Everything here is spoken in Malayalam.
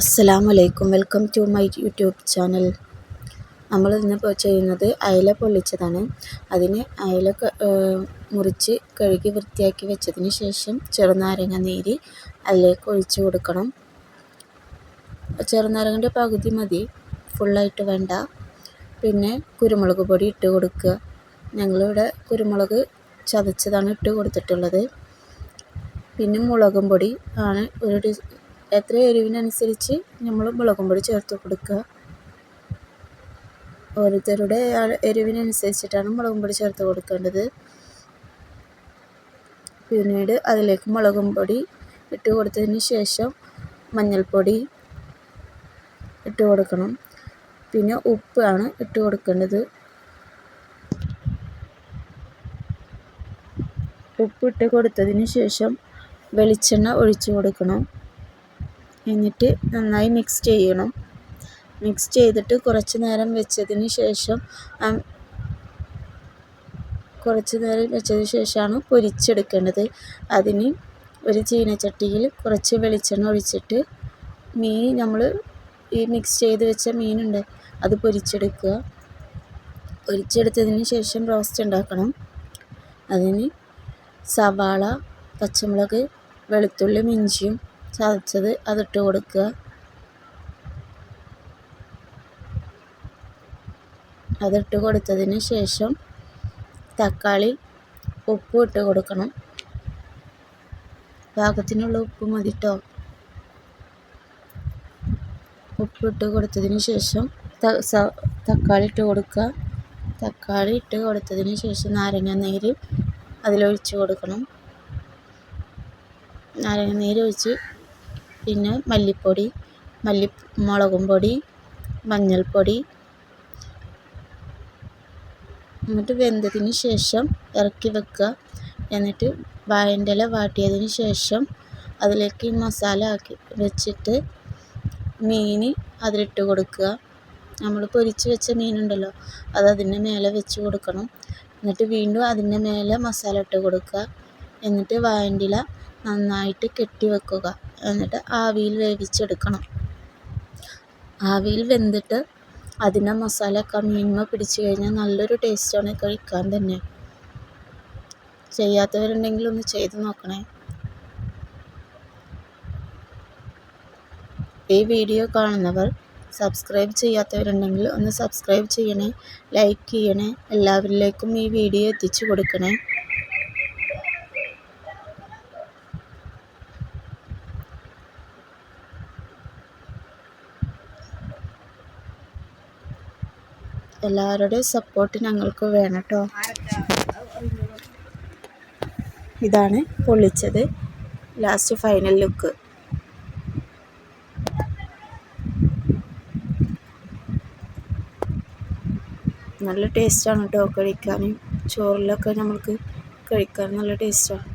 അസ്സലാമു അലൈക്കും welcome to my YouTube channel. നമ്മൾ ഇന്നിപ്പോൾ ചെയ്യുന്നത് അയല പൊള്ളിച്ചതാണ്. അതിന് അയല മുറിച്ച് കഴുകി വൃത്തിയാക്കി വെച്ചതിന് ശേഷം ചെറുനാരങ്ങ നീര് അതിലേക്ക് ഒഴിച്ചു കൊടുക്കണം. ചെറുനാരങ്ങന്റെ പകുതി മതി. ഫുള്ളായിട്ട് വേണ്ട. പിന്നെ കുരുമുളക് പൊടി ഇട്ട് കൊടുക്കുക. ഞങ്ങളിവിടെ കുരുമുളക് ചതച്ചതാണ് ഇട്ട് കൊടുത്തിട്ടുള്ളത്. പിന്നെ മുളകും പൊടി ആണ് ഒരു എത്ര എരിവിനനുസരിച്ച് നമ്മൾ മുളകും പൊടി ചേർത്ത് കൊടുക്കുക. ഓരോരുത്തരുടെ എരിവിനനുസരിച്ചിട്ടാണ് മുളകും പൊടി ചേർത്ത് കൊടുക്കേണ്ടത്. പിന്നീട് അതിലേക്ക് മുളകും പൊടി ഇട്ട് കൊടുത്തതിന് ശേഷം മഞ്ഞൾപ്പൊടി ഇട്ട് കൊടുക്കണം. പിന്നെ ഉപ്പാണ് ഇട്ട് കൊടുക്കേണ്ടത്. ഉപ്പിട്ട് കൊടുത്തതിന് ശേഷം വെളിച്ചെണ്ണ ഒഴിച്ചു കൊടുക്കണം. എന്നിട്ട് നന്നായി മിക്സ് ചെയ്യണം. മിക്സ് ചെയ്തിട്ട് കുറച്ച് നേരം വെച്ചതിന് ശേഷം കുറച്ച് നേരം വെച്ചതിന് ശേഷമാണ് പൊരിച്ചെടുക്കേണ്ടത്. അതിന് ഒരു ചീനച്ചട്ടിയിൽ കുറച്ച് വെളിച്ചെണ്ണ ഒഴിച്ചിട്ട് മീൻ നമ്മൾ ഈ മിക്സ് ചെയ്ത് വെച്ച മീനുണ്ട് അത് പൊരിച്ചെടുക്കുക. പൊരിച്ചെടുത്തതിന് ശേഷം റോസ്റ്റ് ഉണ്ടാക്കണം. അതിന് സവാള പച്ചമുളക് വെളുത്തുള്ളിയും ഇഞ്ചിയും ചതച്ചത് അതിട്ട് കൊടുക്കുക. അതിട്ട് കൊടുത്തതിന് ശേഷം തക്കാളി ഉപ്പ് ഇട്ട് കൊടുക്കണം. പാകത്തിനുള്ള ഉപ്പ് മതി കേട്ടോ ഉപ്പിട്ട് കൊടുത്തതിന് ശേഷം തക്കാളി ഇട്ട് കൊടുക്കുക. തക്കാളി ഇട്ട് കൊടുത്തതിന് ശേഷം നാരങ്ങ നീര് അതിലൊഴിച്ച് കൊടുക്കണം. നാരങ്ങ നീര് ഒഴിച്ച് പിന്നെ മല്ലിപ്പൊടി മല്ലി മുളകും പൊടി മഞ്ഞൾപ്പൊടി. എന്നിട്ട് വെന്തതിന് ശേഷം ഇറക്കി വെക്കുക. എന്നിട്ട് വാഴന്റെ ഇല വാട്ടിയതിന് ശേഷം അതിലേക്ക് മസാല ആക്കി വെച്ചിട്ട് മീൻ അതിലിട്ട് കൊടുക്കുക. നമ്മൾ പൊരിച്ച് വെച്ച മീനുണ്ടല്ലോ അത് അതിന്റെ മേലെ വെച്ച് കൊടുക്കണം. എന്നിട്ട് വീണ്ടും അതിന്റെ മേലെ മസാല ഇട്ട് കൊടുക്കുക. എന്നിട്ട് വാഴന്റെ ഇല നന്നായിട്ട് കെട്ടി വെക്കുക എന്നിട്ട് ആവിയിൽ വേവിച്ചെടുക്കണം. ആവിയിൽ വെന്തിട്ട് അതിന്റെ മസാലയൊക്കെ മീനിന്മേൽ പിടിച്ച് കഴിഞ്ഞാൽ നല്ലൊരു ടേസ്റ്റാണ് കഴിക്കാൻ തന്നെ. ചെയ്യാത്തവരുണ്ടെങ്കിൽ ഒന്ന് ചെയ്ത് നോക്കണേ. ഈ വീഡിയോ കാണുന്നവർ സബ്സ്ക്രൈബ് ചെയ്യാത്തവരുണ്ടെങ്കിൽ ഒന്ന് സബ്സ്ക്രൈബ് ചെയ്യണേ ലൈക്ക് ചെയ്യണേ എല്ലാവരിലേക്കും ഈ വീഡിയോ എത്തിച്ചു കൊടുക്കണേ. എല്ലാവരുടെയും സപ്പോർട്ട് ഞങ്ങൾക്ക് വേണം കേട്ടോ ഇതാണ് പൊള്ളിച്ചത് ലാസ്റ്റ് ഫൈനൽ ലുക്ക് നല്ല ടേസ്റ്റാണ് കേട്ടോ കഴിക്കാൻ ചോറിലൊക്കെ നമ്മൾക്ക് കഴിക്കാൻ നല്ല ടേസ്റ്റാണ്